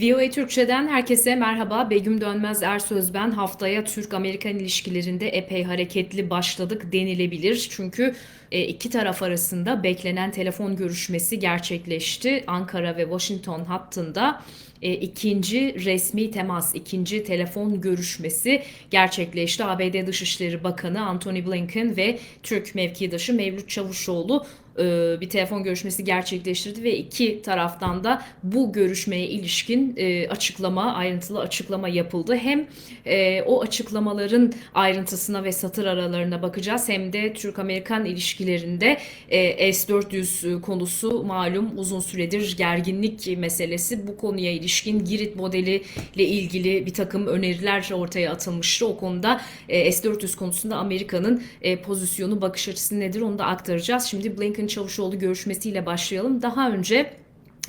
VOA Türkçe'den herkese merhaba. Begüm Dönmez Ersöz ben. Haftaya Türk-Amerikan ilişkilerinde epey hareketli başladık denilebilir. Çünkü e, iki taraf arasında beklenen telefon görüşmesi gerçekleşti. Ankara ve Washington hattında e, ikinci resmi temas, ikinci telefon görüşmesi gerçekleşti. ABD Dışişleri Bakanı Antony Blinken ve Türk mevkidaşı Mevlüt Çavuşoğlu e, bir telefon görüşmesi gerçekleştirdi ve iki taraftan da bu görüşmeye ilişkin e, açıklama, ayrıntılı açıklama yapıldı. Hem e, o açıklamaların ayrıntısına ve satır aralarına bakacağız hem de Türk-Amerikan ilişkilerinde S-400 konusu malum uzun süredir gerginlik meselesi. Bu konuya ilişkin Girit modeli ile ilgili bir takım öneriler ortaya atılmıştı. O konuda S-400 konusunda Amerika'nın pozisyonu, bakış açısı nedir onu da aktaracağız. Şimdi Blinken Çavuşoğlu görüşmesiyle başlayalım. Daha önce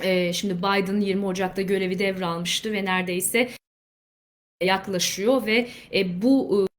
e, şimdi Biden 20 Ocak'ta görevi devralmıştı ve neredeyse yaklaşıyor ve e, bu e,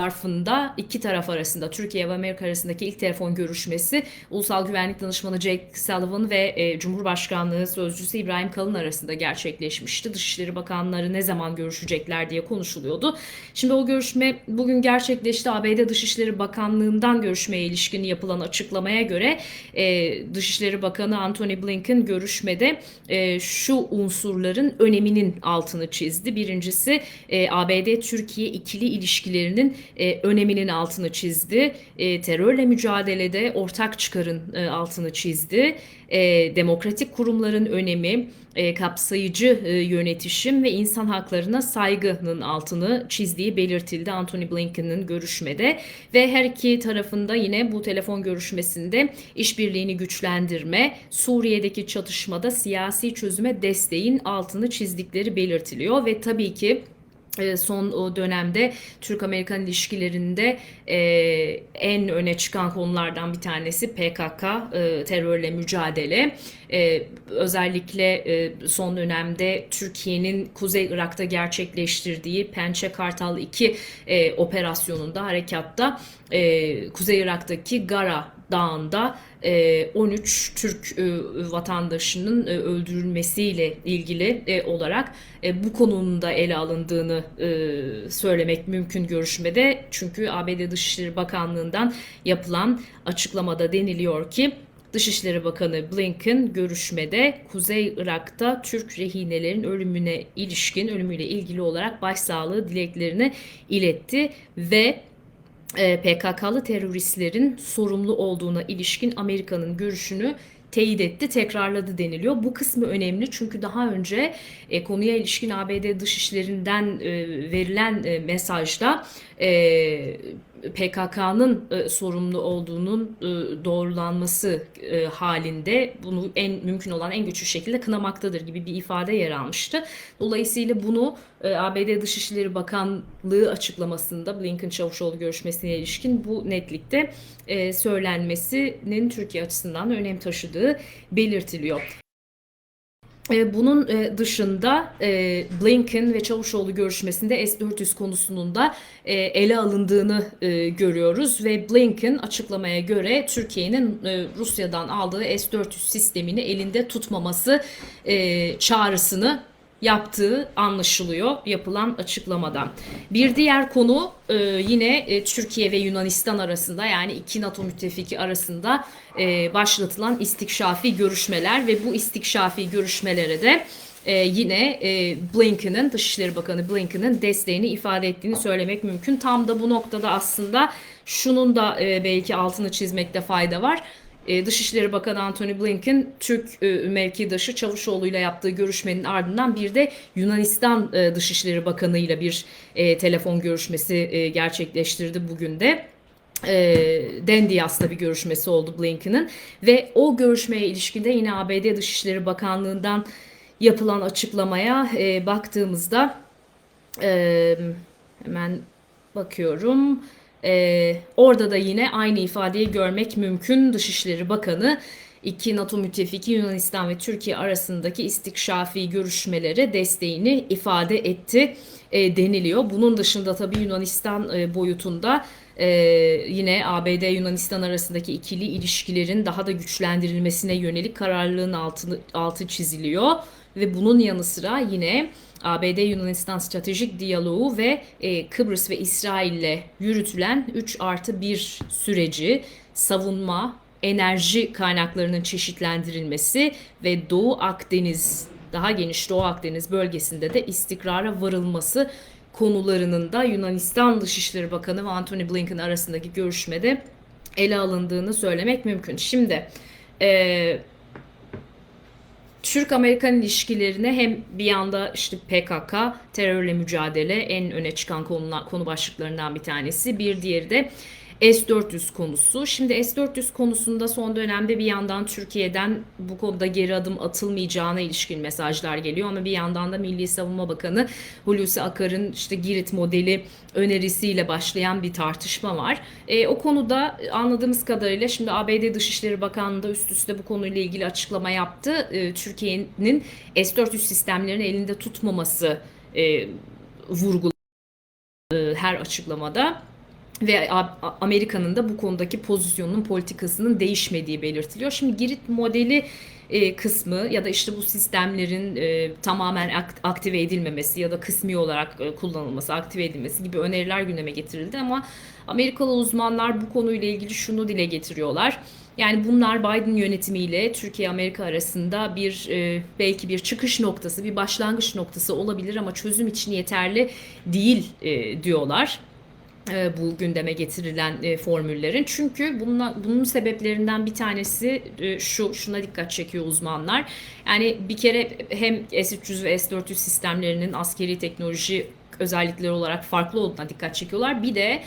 zarfında iki taraf arasında Türkiye ve Amerika arasındaki ilk telefon görüşmesi Ulusal Güvenlik Danışmanı Jake Sullivan ve e, Cumhurbaşkanlığı Sözcüsü İbrahim Kalın arasında gerçekleşmişti. Dışişleri Bakanları ne zaman görüşecekler diye konuşuluyordu. Şimdi o görüşme bugün gerçekleşti. ABD Dışişleri Bakanlığı'ndan görüşmeye ilişkin yapılan açıklamaya göre e, Dışişleri Bakanı Antony Blinken görüşmede e, şu unsurların öneminin altını çizdi. Birincisi e, ABD-Türkiye ikili ilişkilerinin e, öneminin altını çizdi. E, terörle mücadelede ortak çıkarın e, altını çizdi. E, demokratik kurumların önemi, e, kapsayıcı e, yönetişim ve insan haklarına saygının altını çizdiği belirtildi Anthony Blinken'ın görüşmede ve her iki tarafında yine bu telefon görüşmesinde işbirliğini güçlendirme, Suriye'deki çatışmada siyasi çözüme desteğin altını çizdikleri belirtiliyor ve tabii ki son o dönemde Türk-Amerikan ilişkilerinde e, en öne çıkan konulardan bir tanesi PKK e, terörle mücadele. E, özellikle e, son dönemde Türkiye'nin Kuzey Irak'ta gerçekleştirdiği Pençe Kartal 2 e, operasyonunda harekatta e, Kuzey Irak'taki Gara Dağı'nda 13 Türk vatandaşının öldürülmesiyle ilgili olarak bu konunun da ele alındığını söylemek mümkün görüşmede. Çünkü ABD Dışişleri Bakanlığı'ndan yapılan açıklamada deniliyor ki Dışişleri Bakanı Blinken görüşmede Kuzey Irak'ta Türk rehinelerin ölümüne ilişkin, ölümüyle ilgili olarak başsağlığı dileklerini iletti ve e, PKK'lı teröristlerin sorumlu olduğuna ilişkin Amerika'nın görüşünü teyit etti, tekrarladı deniliyor. Bu kısmı önemli çünkü daha önce e, konuya ilişkin ABD dışişlerinden e, verilen e, mesajda e, PKK'nın e, sorumlu olduğunun e, doğrulanması e, halinde bunu en mümkün olan en güçlü şekilde kınamaktadır gibi bir ifade yer almıştı. Dolayısıyla bunu e, ABD Dışişleri Bakanlığı açıklamasında Blinken Çavuşoğlu görüşmesine ilişkin bu netlikte e, söylenmesinin Türkiye açısından önem taşıdığı belirtiliyor. E, bunun e, dışında e, Blinken ve Çavuşoğlu görüşmesinde S-400 konusunun da ele alındığını görüyoruz ve Blinken açıklamaya göre Türkiye'nin Rusya'dan aldığı S-400 sistemini elinde tutmaması çağrısını yaptığı anlaşılıyor yapılan açıklamadan. Bir diğer konu e, yine e, Türkiye ve Yunanistan arasında yani iki NATO müttefiki arasında e, başlatılan istikşafi görüşmeler ve bu istikşafi görüşmelere de e, yine e, Blinken'ın Dışişleri Bakanı Blinken'ın desteğini ifade ettiğini söylemek mümkün. Tam da bu noktada aslında şunun da e, belki altını çizmekte fayda var. E, Dışişleri Bakanı Antony Blinken Türk e, mevkidaşı Çavuşoğlu ile yaptığı görüşmenin ardından bir de Yunanistan e, Dışişleri Bakanı ile bir telefon görüşmesi gerçekleştirdi bugün de e, Dendias'la bir görüşmesi oldu Blinken'ın ve o görüşmeye ilişkinde yine ABD Dışişleri Bakanlığı'ndan yapılan açıklamaya e, baktığımızda e, hemen bakıyorum. Ee, orada da yine aynı ifadeyi görmek mümkün. Dışişleri Bakanı iki NATO müttefiki Yunanistan ve Türkiye arasındaki istikşafi görüşmelere desteğini ifade etti e, deniliyor. Bunun dışında tabii Yunanistan e, boyutunda Ee, yine ABD Yunanistan arasındaki ikili ilişkilerin daha da güçlendirilmesine yönelik kararlılığın altı, altı çiziliyor. Ve bunun yanı sıra yine ABD Yunanistan stratejik diyaloğu ve e, Kıbrıs ve İsrail'le yürütülen 3 artı 1 süreci savunma, enerji kaynaklarının çeşitlendirilmesi ve Doğu Akdeniz daha geniş Doğu Akdeniz bölgesinde de istikrara varılması konularının da Yunanistan Dışişleri Bakanı ve Antony Blinken arasındaki görüşmede ele alındığını söylemek mümkün. Şimdi e, Türk-Amerikan ilişkilerine hem bir yanda işte PKK, terörle mücadele en öne çıkan konular, konu başlıklarından bir tanesi. Bir diğeri de S-400 konusu. Şimdi S-400 konusunda son dönemde bir yandan Türkiye'den bu konuda geri adım atılmayacağına ilişkin mesajlar geliyor ama bir yandan da Milli Savunma Bakanı Hulusi Akar'ın işte Girit modeli önerisiyle başlayan bir tartışma var. E, o konuda anladığımız kadarıyla şimdi ABD Dışişleri Bakanlığı da üst üste bu konuyla ilgili açıklama yaptı. E, Türkiye'nin S-400 sistemlerini elinde tutmaması e, vurguladı e, her açıklamada ve Amerika'nın da bu konudaki pozisyonunun politikasının değişmediği belirtiliyor. Şimdi Girit modeli e, kısmı ya da işte bu sistemlerin e, tamamen aktive edilmemesi ya da kısmi olarak e, kullanılması, aktive edilmesi gibi öneriler gündeme getirildi ama Amerikalı uzmanlar bu konuyla ilgili şunu dile getiriyorlar. Yani bunlar Biden yönetimiyle Türkiye-Amerika arasında bir e, belki bir çıkış noktası, bir başlangıç noktası olabilir ama çözüm için yeterli değil e, diyorlar. E, bu gündeme getirilen e, formüllerin. Çünkü bununla, bunun sebeplerinden bir tanesi e, şu, şuna dikkat çekiyor uzmanlar. Yani bir kere hem S-300 ve S-400 sistemlerinin askeri teknoloji özellikleri olarak farklı olduğuna dikkat çekiyorlar. Bir de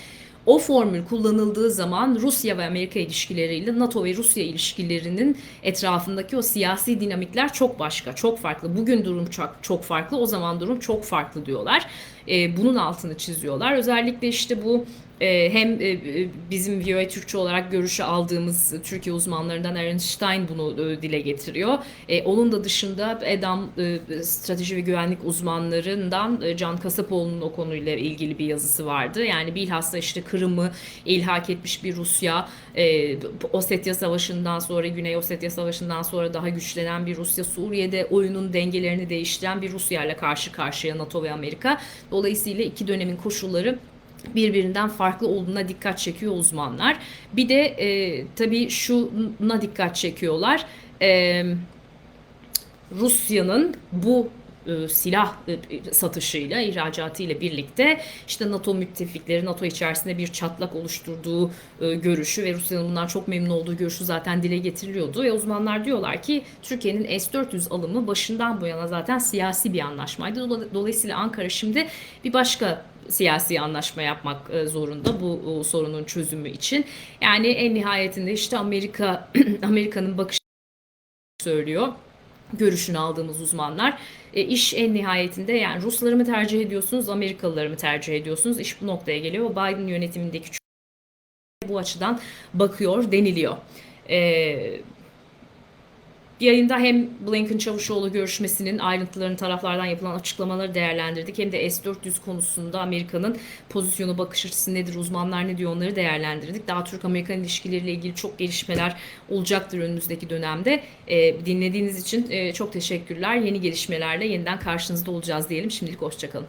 o formül kullanıldığı zaman Rusya ve Amerika ilişkileriyle NATO ve Rusya ilişkilerinin etrafındaki o siyasi dinamikler çok başka, çok farklı. Bugün durum çok, çok farklı, o zaman durum çok farklı diyorlar. E, bunun altını çiziyorlar. Özellikle işte bu e, hem e, bizim VOA Türkçe olarak görüşü aldığımız Türkiye uzmanlarından Aaron Stein bunu e, dile getiriyor. E, onun da dışında EDAM e, strateji ve güvenlik uzmanlarından e, Can Kasapoğlu'nun o konuyla ilgili bir yazısı vardı. Yani bilhassa işte Kırım'ı ilhak etmiş bir Rusya, e, Ossetya Savaşı'ndan sonra, Güney Ossetya Savaşı'ndan sonra daha güçlenen bir Rusya, Suriye'de oyunun dengelerini değiştiren bir Rusya ile karşı karşıya NATO ve Amerika. Dolayısıyla iki dönemin koşulları birbirinden farklı olduğuna dikkat çekiyor uzmanlar. Bir de e, tabii şuna dikkat çekiyorlar. E, Rusya'nın bu e, silah e, satışıyla, ihracatıyla birlikte işte NATO müttefikleri, NATO içerisinde bir çatlak oluşturduğu e, görüşü ve Rusya'nın bundan çok memnun olduğu görüşü zaten dile getiriliyordu. Ve uzmanlar diyorlar ki Türkiye'nin S-400 alımı başından bu yana zaten siyasi bir anlaşmaydı. Dolayısıyla Ankara şimdi bir başka siyasi anlaşma yapmak zorunda bu sorunun çözümü için. Yani en nihayetinde işte Amerika Amerika'nın bakış söylüyor görüşünü aldığımız uzmanlar. E, iş en nihayetinde yani Rusları mı tercih ediyorsunuz, Amerikalıları mı tercih ediyorsunuz? İş bu noktaya geliyor. Biden yönetimindeki bu açıdan bakıyor deniliyor. E, Yayında hem Blinken Çavuşoğlu görüşmesinin ayrıntılarını taraflardan yapılan açıklamaları değerlendirdik. Hem de S-400 konusunda Amerika'nın pozisyonu bakış açısı nedir, uzmanlar ne diyor onları değerlendirdik. Daha Türk-Amerikan ilişkileriyle ilgili çok gelişmeler olacaktır önümüzdeki dönemde. E, dinlediğiniz için e, çok teşekkürler. Yeni gelişmelerle yeniden karşınızda olacağız diyelim. Şimdilik hoşçakalın.